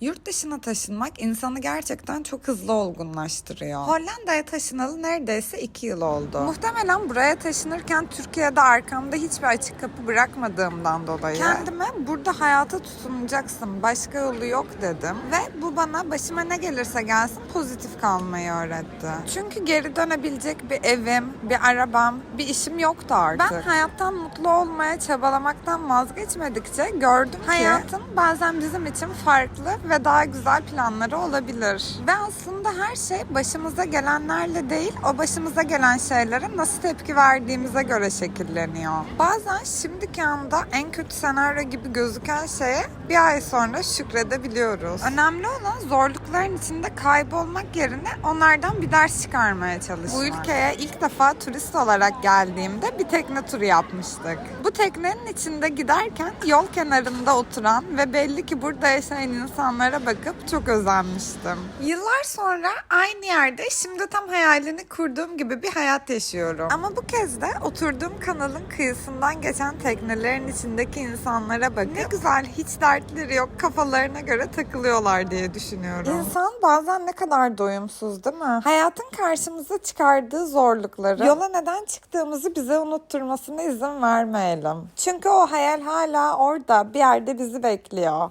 Yurt dışına taşınmak insanı gerçekten çok hızlı olgunlaştırıyor. Hollanda'ya taşınalı neredeyse 2 yıl oldu. Muhtemelen buraya taşınırken Türkiye'de arkamda hiçbir açık kapı bırakmadığımdan dolayı kendime burada hayata tutunacaksın, başka yolu yok dedim. Ve bu bana başıma ne gelirse gelsin pozitif kalmayı öğretti. Çünkü geri dönebilecek bir evim, bir arabam, bir işim yoktu artık. Ben hayattan mutlu olmaya çabalamaktan vazgeçmedikçe gördüm ki hayatın bazen bizim için farklı ve daha güzel planları olabilir. Ve aslında her şey başımıza gelenlerle değil, o başımıza gelen şeylere nasıl tepki verdiğimize göre şekilleniyor. Bazen şimdiki anda en kötü senaryo gibi gözüken şeye bir ay sonra şükredebiliyoruz. Önemli olan zorlukların içinde kaybolmak yerine onlardan bir ders çıkarmaya çalışmak. Bu ülkeye ilk defa turist olarak geldiğimde bir tekne turu yapmıştık. Bu teknenin içinde giderken yol kenarında oturan ve belli ki burada yaşayan insanlara bakıp çok özenmiştim. Yıllar sonra aynı yerde şimdi tam hayalini kurduğum gibi bir hayat yaşıyorum. Ama bu kez de oturduğum kanalın kıyısından geçen teknelerin içindeki insanlara bakıp ne güzel hiç dertleri yok kafalarına göre takılıyorlar diye düşünüyorum. İnsan bazen ne kadar doyumsuz değil mi? Hayatın karşımıza çıkardığı zorlukları yola neden çıktığımızı bize unutturmasına izin vermeyelim. Çünkü o hayal hala orada bir yerde bizi bekliyor.